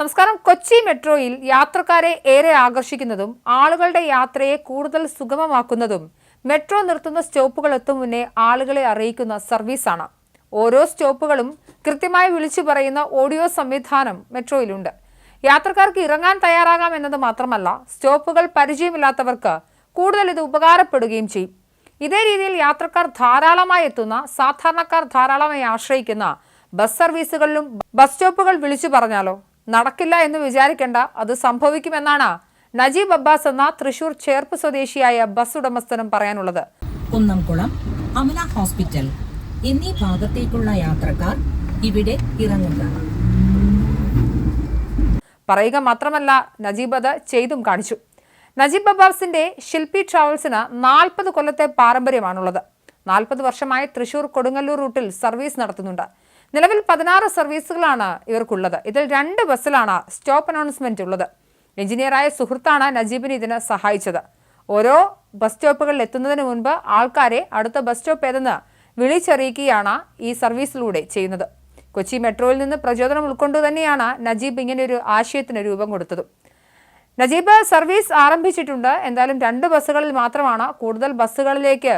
നമസ്കാരം. കൊച്ചി മെട്രോയിൽ യാത്രക്കാരെ ഏറെ ആകർഷിക്കുന്നതും ആളുകളുടെ യാത്രയെ കൂടുതൽ സുഗമമാക്കുന്നതും മെട്രോ നിർത്തുന്ന സ്റ്റോപ്പുകൾ എത്തും മുന്നേ ആളുകളെ അറിയിക്കുന്ന സർവീസാണ്. ഓരോ സ്റ്റോപ്പുകളും കൃത്യമായി വിളിച്ചു പറയുന്ന ഓഡിയോ സംവിധാനം മെട്രോയിലുണ്ട്. യാത്രക്കാർക്ക് ഇറങ്ങാൻ തയ്യാറാകാം എന്നത് മാത്രമല്ല സ്റ്റോപ്പുകൾ പരിചയമില്ലാത്തവർക്ക് കൂടുതൽ ഇത് ഉപകാരപ്പെടുകയും ചെയ്യും. ഇതേ രീതിയിൽ യാത്രക്കാർ ധാരാളമായി എത്തുന്ന സാധാരണക്കാർ ധാരാളമായി ആശ്രയിക്കുന്ന ബസ് സർവീസുകളിലും ബസ് സ്റ്റോപ്പുകൾ വിളിച്ചു പറഞ്ഞാലോ? നടക്കില്ല എന്ന് വിചാരിക്കേണ്ട അത് സംഭവിക്കുമെന്നാണ് നജീബ് അബ്ബാസ് എന്ന തൃശൂർ ചേർപ്പ് സ്വദേശിയായ ബസ് ഉടമസ്ഥനും പറയാനുള്ളത്. കുന്നംകുളം അമല ഹോസ്പിറ്റൽ എന്നീ ഭാഗത്തേക്കുള്ള യാത്രക്കാർ ഇവിടെ ഇറങ്ങുക. പറയുക മാത്രമല്ല നജീബ് അത് ചെയ്തും കാണിച്ചു. നജീബ് അബ്ബാസിന്റെ ശില്പി ട്രാവൽസിന് നാൽപ്പത് കൊല്ലത്തെ പാരമ്പര്യമാണുള്ളത്. നാൽപ്പത് വർഷമായി തൃശൂർ കൊടുങ്ങല്ലൂർ റൂട്ടിൽ സർവീസ് നടത്തുന്നുണ്ട്. നിലവിൽ പതിനാറ് സർവീസുകളാണ് ഇവർക്കുള്ളത്. ഇതിൽ രണ്ട് ബസ്സിലാണ് സ്റ്റോപ്പ് അനൗൺസ്മെന്റ് ഉള്ളത് എഞ്ചിനീയറായ സുഹൃത്താണ് നജീബിന് ഇതിന് സഹായിച്ചത്. ഓരോ ബസ് സ്റ്റോപ്പുകളിൽ എത്തുന്നതിന് മുൻപ് ആൾക്കാരെ അടുത്ത ബസ് സ്റ്റോപ്പ് ഏതെന്ന് വിളിച്ചറിയിക്കുകയാണ് ഈ സർവീസിലൂടെ ചെയ്യുന്നത്. കൊച്ചി മെട്രോയിൽ നിന്ന് പ്രചോദനം ഉൾക്കൊണ്ടു തന്നെയാണ് നജീബ് ഇങ്ങനെ ഒരു ആശയത്തിന് രൂപം കൊടുത്തത്. നജീബ് സർവീസ് ആരംഭിച്ചിട്ടുണ്ട്. എന്തായാലും രണ്ട് ബസ്സുകളിൽ മാത്രമാണ് കൂടുതൽ ബസ്സുകളിലേക്ക്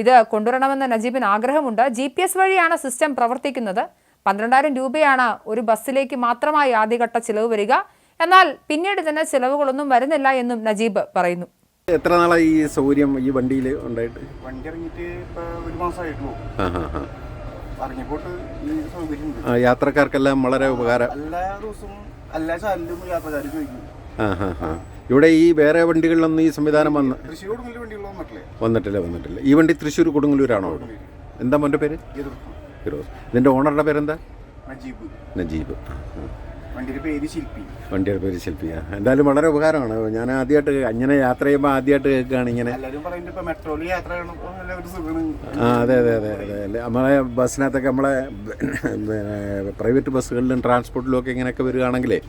ഇത് കൊണ്ടുവരണമെന്ന് നജീബിന് ആഗ്രഹമുണ്ട്. ജി പി എസ് വഴിയാണ് സിസ്റ്റം പ്രവർത്തിക്കുന്നത്. പന്ത്രണ്ടായിരം രൂപയാണ് ഒരു ബസ്സിലേക്ക് മാത്രമായി ആദ്യഘട്ട ചിലവ് വരിക. എന്നാൽ പിന്നീട് തന്നെ ചിലവുകളൊന്നും വരുന്നില്ല എന്നും നജീബ് പറയുന്നു. എത്ര നാളായി ഈ സൗകര്യം ഈ വണ്ടിയിൽ ഉണ്ടായിട്ട്? വണ്ടി ഇറങ്ങിയിട്ട് ഇപ്പൊ ഒരു മാസമായിട്ടുള്ളൂ. യാത്രക്കാർക്കെല്ലാം വളരെ ഉപകാരം. എല്ലാ ദിവസവും എല്ലാ ചാനലും യാത്രക്കാർ ചോദിക്കും. ഇവിടെ ഈ വേറെ വണ്ടികളിലൊന്നും ഈ സംവിധാനം വന്ന് വന്നിട്ടില്ലേ വന്നിട്ടില്ല. ഈ വണ്ടി തൃശ്ശൂർ കൊടുങ്ങല്ലൂരാണോ അവിടെ? എന്താ മോന്റെ പേര്? ഫിറോസ്. ഇതിന്റെ ഓണറുടെ പേരെന്താ? നജീബ്. നജീബ്. വണ്ടിയുടെ പേര് ശില്പി. ശില്പിയ എന്തായാലും വളരെ ഉപകാരമാണ്. ഞാൻ ആദ്യമായിട്ട് അങ്ങനെ യാത്ര ചെയ്യുമ്പോൾ ആദ്യമായിട്ട് കേൾക്കുകയാണ് ഇങ്ങനെ. ആ അതെ അതെ അതെ അതെ. അല്ലേ നമ്മളെ ബസ്സിനകത്തൊക്കെ നമ്മളെ പ്രൈവറ്റ് ബസ്സുകളിലും ട്രാൻസ്പോർട്ടിലും ഒക്കെ ഇങ്ങനെയൊക്കെ വരികയാണെങ്കിലേ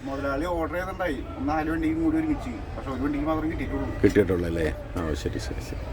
കിട്ടിയിട്ടുള്ളൂ അല്ലേ? ആ ശരി ശരി ശരി.